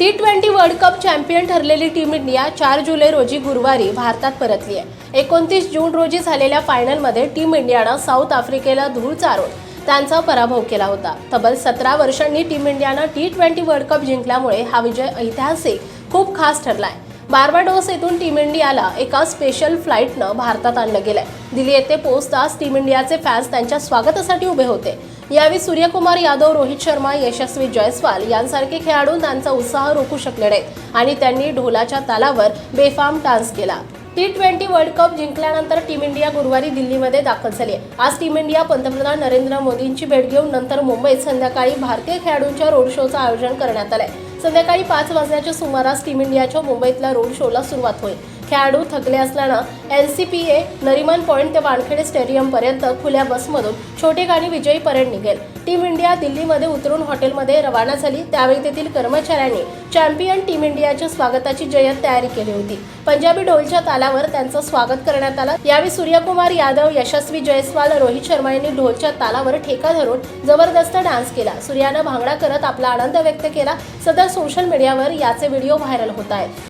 T twenty world cup champion ठरलेली team India चार जुलै रोजी गुरुवारी भारतात परतली आहे. एकोणतीस जून रोजी झालेल्या फायनलमध्ये टीम इंडियानं साऊथ आफ्रिकेला धूळ चारून त्यांचा पराभव केला होता. तब्बल सतरा वर्षांनी टीम इंडियानं टी ट्वेंटी वर्ल्ड कप जिंकल्यामुळे हा विजय ऐतिहासिक खूप खास ठरलाय. बार्बाडोस येथून टीम इंडियाला एका स्पेशल फ्लाईटनं भारतात आणलं गेलंय. दिल्ली येथे पोहोचताच टीम इंडियाचे फॅन्स त्यांच्या स्वागतासाठी उभे होते. यावेळी सूर्यकुमार यादव रोहित शर्मा यशस्वी जयस्वाल यांसारखे खेळाडू त्यांचा उत्साह रोखू शकले नाहीत आणि त्यांनी ढोलाच्या तालावर बेफाम डान्स केला. टी ट्वेंटी वर्ल्ड कप जिंकल्यानंतर टीम इंडिया गुरुवारी दिल्लीमध्ये दाखल झाली आज टीम इंडिया पंतप्रधान नरेंद्र मोदींची भेट घेऊन नंतर मुंबईत संध्याकाळी भारतीय खेळाडूंच्या रोड शोचं आयोजन करण्यात आलंय. संध्याकाळी पाच वाजण्याच्या सुमारास टीम इंडियाच्या मुंबईतल्या रोड शोला सुरुवात होईल. खेळाडू थकले असल्यानं N C P A Nariman point ते वानखेडे स्टेडियमपर्यंत खुल्या बसमधून छोटे गाणी विजयी परेड निघेल. टीम इंडिया दिल्लीमध्ये उतरून हॉटेलमध्ये रवाना झाली. त्यावेळी तेथील कर्मचाऱ्यांनी चॅम्पियन टीम इंडियाच्या स्वागताची जय्यत तयारी केली होती. पंजाबी ढोलच्या तालावर त्यांचं स्वागत करण्यात आलं. यावेळी सूर्यकुमार यादव यशस्वी जयस्वाल रोहित शर्मा यांनी ढोलच्या तालावर ठेका धरून जबरदस्त डान्स केला. सूर्यानं भांगडा करत आपला आनंद व्यक्त केला. सदर सोशल मीडियावर याचे व्हिडिओ व्हायरल होत आहेत.